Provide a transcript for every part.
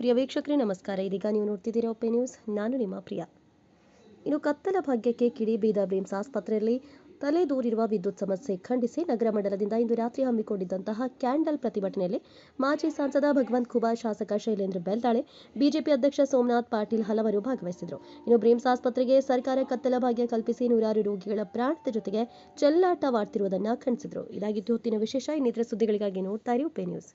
ಪ್ರಿಯ ವೀಕ್ಷಕರೇ, ನಮಸ್ಕಾರ. ಇದೀಗ ನೀವು ನೋಡ್ತಿದ್ದೀರಾ ಒಪ್ಪೆ ನ್ಯೂಸ್. ನಾನು ನಿಮ್ಮ ಪ್ರಿಯ. ಇನ್ನು ಕತ್ತಲ ಭಾಗ್ಯಕ್ಕೆ ಕಿಡಿ ಬೀದ ಬ್ರೀಮ್ಸ್ ಆಸ್ಪತ್ರೆಯಲ್ಲಿ ತಲೆದೂರಿರುವ ವಿದ್ಯುತ್ ಸಮಸ್ಯೆ ಖಂಡಿಸಿ ನಗರ ಮಂಡಲದಿಂದ ಇಂದು ರಾತ್ರಿ ಹಮ್ಮಿಕೊಂಡಿದ್ದಂತಹ ಕ್ಯಾಂಡಲ್ ಪ್ರತಿಭಟನೆಯಲ್ಲಿ ಮಾಜಿ ಸಂಸದ ಭಗವಂತ್ ಖುಬಾ, ಶಾಸಕ ಶೈಲೇಂದ್ರ ಬೆಲ್ದಾಳೆ, ಬಿಜೆಪಿ ಅಧ್ಯಕ್ಷ ಸೋಮನಾಥ್ ಪಾಟೀಲ್ ಹಲವರು ಭಾಗವಹಿಸಿದರು ಇನ್ನು ಬ್ರೇಮ್ಸ್ ಆಸ್ಪತ್ರೆಗೆ ಸರ್ಕಾರ ಕತ್ತಲ ಭಾಗ್ಯ ಕಲ್ಪಿಸಿ ನೂರಾರು ರೋಗಿಗಳ ಪ್ರಾಣದ ಜೊತೆಗೆ ಚೆಲ್ಲಾಟವಾಡ್ತಿರುವುದನ್ನು ಖಂಡಿಸಿದರು. ಇದಾಗಿತ್ತು ಹೊತ್ತಿನ ವಿಶೇಷ ಇನ್ನಿತರ ಸುದ್ದಿಗಳಿಗಾಗಿ ನೋಡ್ತಾ ಇರಿ ಉಪೇ ನ್ಯೂಸ್.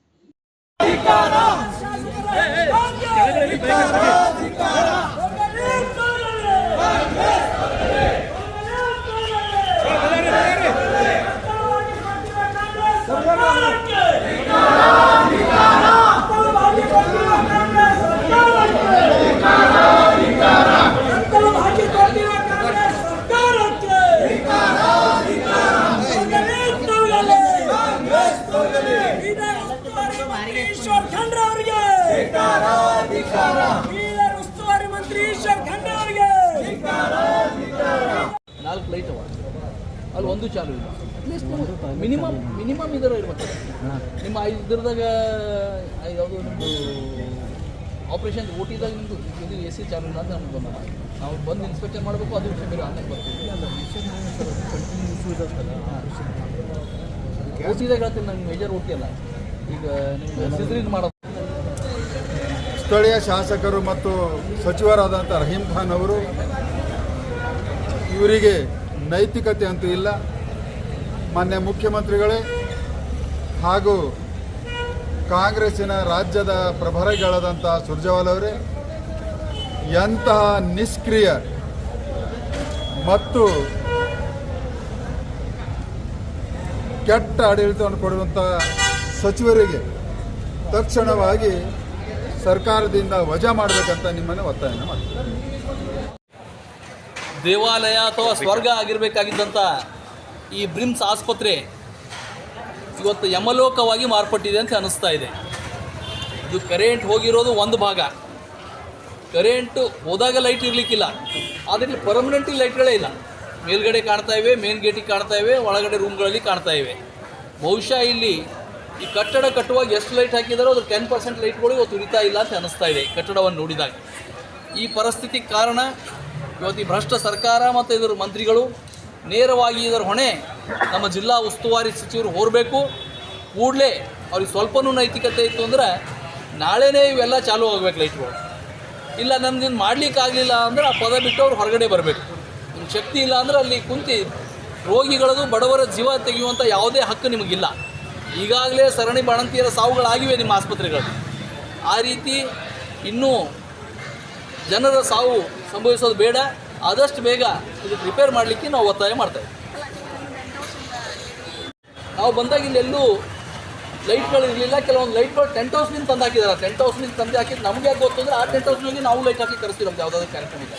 ಈಶ್ವರ್ ಖಂಡ್ರೆ ಅವರಿಗೆ ಬೀದರ್ ಉಸ್ತುವಾರಿ ಮಂತ್ರಿ ಈಶ್ವರ್ ಖಂಡ ಅವರಿಗೆ. ನಾಲ್ಕು ಲೈಟ್ ಅವ. ಅಲ್ಲಿ ಒಂದು ಚಾಲು ಇಲ್ಲ. ಮಿನಿಮಮ್ ಮಿನಿಮಮ್ ಇದರ ಇರ್ಬೇಕು. ನಿಮ್ಮ ಇದ್ರದಾಗ ಯಾವುದು ನಿಮ್ಮದು ಆಪ್ರೇಷನ್ ಓಟಿದಾಗ ನಿಮ್ಮದು ಇದು ಎ ಸಿ ಚಾಲು ಇಲ್ಲ ಅಂತ ನಮ್ಗೆ ಬಂದ ನಾವು ಬಂದು ಇನ್ಸ್ಪೆಕ್ಷನ್ ಮಾಡಬೇಕು ಅದು ವಿಷಯ ಬೇರೆ ಆಮೇಲೆ ಬರ್ತೀವಿ. ಓಟಿದಾಗ ಹೇಳ್ತೀನಿ ನಂಗೆ ಮೇಜರ್ ಓಟಿ ಅಲ್ಲ. ಈಗ ನಿಮ್ಗೆ ಸಿದ್ರಿನ್ ಮಾಡೋದು ಸ್ಥಳೀಯ ಶಾಸಕರು ಮತ್ತು ಸಚಿವರಾದಂಥ ರಹೀಂ ಖಾನ್ ಅವರು, ಇವರಿಗೆ ನೈತಿಕತೆ ಅಂತೂ ಇಲ್ಲ. ಮಾನ್ಯ ಮುಖ್ಯಮಂತ್ರಿಗಳೇ ಹಾಗೂ ಕಾಂಗ್ರೆಸ್ಸಿನ ರಾಜ್ಯದ ಪ್ರಭಾರಿಗಳಾದಂಥ ಸುರ್ಜೇವಾಲ್ ಅವರೇ, ಎಂತಹ ನಿಷ್ಕ್ರಿಯ ಮತ್ತು ಕೆಟ್ಟ ಆಡಳಿತವನ್ನು ಕೊಡುವಂಥ ಸಚಿವರಿಗೆ ತಕ್ಷಣವಾಗಿ ಸರ್ಕಾರದಿಂದ ವಜಾ ಮಾಡಬೇಕಂತ ನಿಮ್ಮನ್ನು ಒತ್ತಾಯ ಮಾಡ್ತೀನಿ. ದೇವಾಲಯ ಅಥವಾ ಸ್ವರ್ಗ ಆಗಿರಬೇಕಾಗಿದ್ದಂಥ ಈ ಬ್ರಿಮ್ಸ್ ಆಸ್ಪತ್ರೆ ಇವತ್ತು ಯಮಲೋಕವಾಗಿ ಮಾರ್ಪಟ್ಟಿದೆ ಅಂತ ಅನ್ನಿಸ್ತಾ ಇದೆ. ಇದು ಕರೆಂಟ್ ಹೋಗಿರೋದು ಒಂದು ಭಾಗ. ಕರೆಂಟು ಹೋದಾಗ ಲೈಟ್ ಇರಲಿಕ್ಕಿಲ್ಲ. ಆದರೆ ಪರ್ಮನೆಂಟ್ ಲೈಟ್ಗಳೇ ಇಲ್ಲ. ಮೇಲ್ಗಡೆ ಕಾಣ್ತಾ ಇವೆ, ಮೇನ್ ಗೇಟಿಗೆ ಕಾಣ್ತಾ ಇವೆ, ಒಳಗಡೆ ರೂಮ್ಗಳಲ್ಲಿ ಕಾಣ್ತಾ ಇವೆ. ಬಹುಶಃ ಇಲ್ಲಿ ಈ ಕಟ್ಟಡ ಕಟ್ಟುವಾಗ ಎಷ್ಟು ಲೈಟ್ ಹಾಕಿದಾರೋ ಅದು ಟೆನ್ ಪರ್ಸೆಂಟ್ ಲೈಟ್ಗಳು ಇವತ್ತು ಉರಿತಾ ಇಲ್ಲ ಅಂತ ಅನಿಸ್ತಾ ಇದೆ ಕಟ್ಟಡವನ್ನು ನೋಡಿದಾಗ. ಈ ಪರಿಸ್ಥಿತಿ ಕಾರಣ ಇವತ್ತು ಈ ಭ್ರಷ್ಟ ಸರ್ಕಾರ ಮತ್ತು ಇದರ ಮಂತ್ರಿಗಳು ನೇರವಾಗಿ ಇದರ ಹೊಣೆ ನಮ್ಮ ಜಿಲ್ಲಾ ಉಸ್ತುವಾರಿ ಸಚಿವರು ಹೋರಬೇಕು. ಕೂಡಲೇ ಅವ್ರಿಗೆ ಸ್ವಲ್ಪನೂ ನೈತಿಕತೆ ಇತ್ತು ಅಂದ್ರೆ ನಾಳೆನೇ ಇವೆಲ್ಲ ಚಾಲೂ ಆಗಬೇಕು ಲೈಟ್ಗಳು. ಇಲ್ಲ ನಮ್ಗಿನ್ನು ಮಾಡ್ಲಿಕ್ಕೆ ಆಗಲಿಲ್ಲ ಅಂದ್ರೆ ಆ ಪದ ಬಿಟ್ಟು ಅವ್ರು ಹೊರಗಡೆ ಬರಬೇಕು. ಶಕ್ತಿ ಇಲ್ಲ ಅಂದ್ರೆ ಅಲ್ಲಿ ಕುಂತು ರೋಗಿಗಳದು ಬಡವರ ಜೀವ ತೆಗೆಯುವಂಥ ಯಾವುದೇ ಹಕ್ಕು ನಿಮಗಿಲ್ಲ. ಈಗಾಗಲೇ ಸರಣಿ ಬಾಣಂತಿಯರ ಸಾವುಗಳಾಗಿವೆ ನಿಮ್ಮ ಆಸ್ಪತ್ರೆಗಳು. ಆ ರೀತಿ ಇನ್ನೂ ಜನರ ಸಾವು ಸಂಭವಿಸೋದು ಬೇಡ. ಆದಷ್ಟು ಬೇಗ ಇದಕ್ಕೆ ರಿಪೇರ್ ಮಾಡಲಿಕ್ಕೆ ನಾವು ಒತ್ತಾಯ ಮಾಡ್ತೇವೆ. ನಾವು ಬಂದಾಗ ಇಲ್ಲೆಲ್ಲೂ ಲೈಟ್ಗಳು ಇರಲಿಲ್ಲ. ಕೆಲವೊಂದು ಲೈಟ್ಗಳು ಟೆಂಟ್ ಹೌಸ್ನಿಂದ ತಂದು ಹಾಕಿದ್ದಾರೆ. ಟೆಂಟ್ ಹೌಸ್ನಿಂದ ತಂದು ಹಾಕಿದ್ರೆ ನಮಗೆ ಯಾಕೆ ಗೊತ್ತು ಅಂದರೆ ಆ ಟೆಂಟ್ ಹೌಸ್ನಲ್ಲಿ ನಾವು ಲೈಟ್ ಹಾಕಿ ಕರೆಸ್ತೀವಿ ನಮ್ದು ಯಾವುದಾದ್ರು ಕಾರ್ಯಕ್ರಮ ಇದೆ.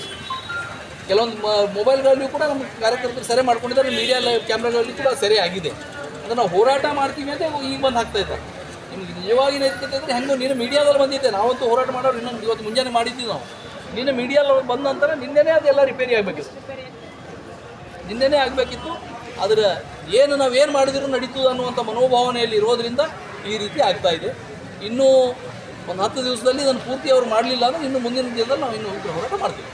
ಕೆಲವೊಂದು ಮೊಬೈಲ್ಗಳಲ್ಲಿಯೂ ಕೂಡ ನಮ್ಮ ಕಾರ್ಯಕರ್ತರು ಸರಿ ಮಾಡ್ಕೊಂಡಿದ್ದಾರೆ. ಮೀಡಿಯಾ ಕ್ಯಾಮ್ರಾಗಳಲ್ಲಿ ಕೂಡ ಸೆರೆ ಆಗಿದೆ. ಅಂದರೆ ನಾವು ಹೋರಾಟ ಮಾಡ್ತೀವಿ ಅಂತ ಈಗ ಬಂದು ಹಾಕ್ತಾ ಇದ್ದಾರೆ. ನಿಮ್ಗೆ ನಿಜವಾಗಿ ನೈತಿಕತೆ ಅಂದರೆ ಹೆಂಗೋ ನೀನು ಮೀಡಿಯಾದಲ್ಲಿ ಬಂದಿದ್ದೆ. ನಾವಂತೂ ಹೋರಾಟ ಮಾಡೋರು ಇನ್ನೊಂದು ಇವತ್ತು ಮುಂಜಾನೆ ಮಾಡಿದ್ದೀವಿ ನಾವು. ನಿನ್ನೆ ಮೀಡಿಯಾದಲ್ಲಿ ಬಂದ ನಂತರ ನಿನ್ನೆನೇ ಅದೆಲ್ಲ ರಿಪೇರಿ ಆಗಬೇಕಿತ್ತು. ನಿನ್ನೆನೇ ಆಗಬೇಕಿತ್ತು. ಅದರ ಏನು ನಾವು ಏನು ಮಾಡಿದ್ರು ನಡೀತದೆ ಅನ್ನುವಂಥ ಮನೋಭಾವನೆಯಲ್ಲಿ ಇರೋದರಿಂದ ಈ ರೀತಿ ಆಗ್ತಾ ಇದೆ. ಇನ್ನೂ ಒಂದು ಹತ್ತು ದಿವಸದಲ್ಲಿ ಇದನ್ನು ಪೂರ್ತಿ ಅವರು ಮಾಡಲಿಲ್ಲ ಅಂದರೆ ಇನ್ನು ಮುಂದಿನ ದಿನದಲ್ಲಿ ನಾವು ಇನ್ನೂ ಹೋರಾಟ ಮಾಡ್ತೀವಿ.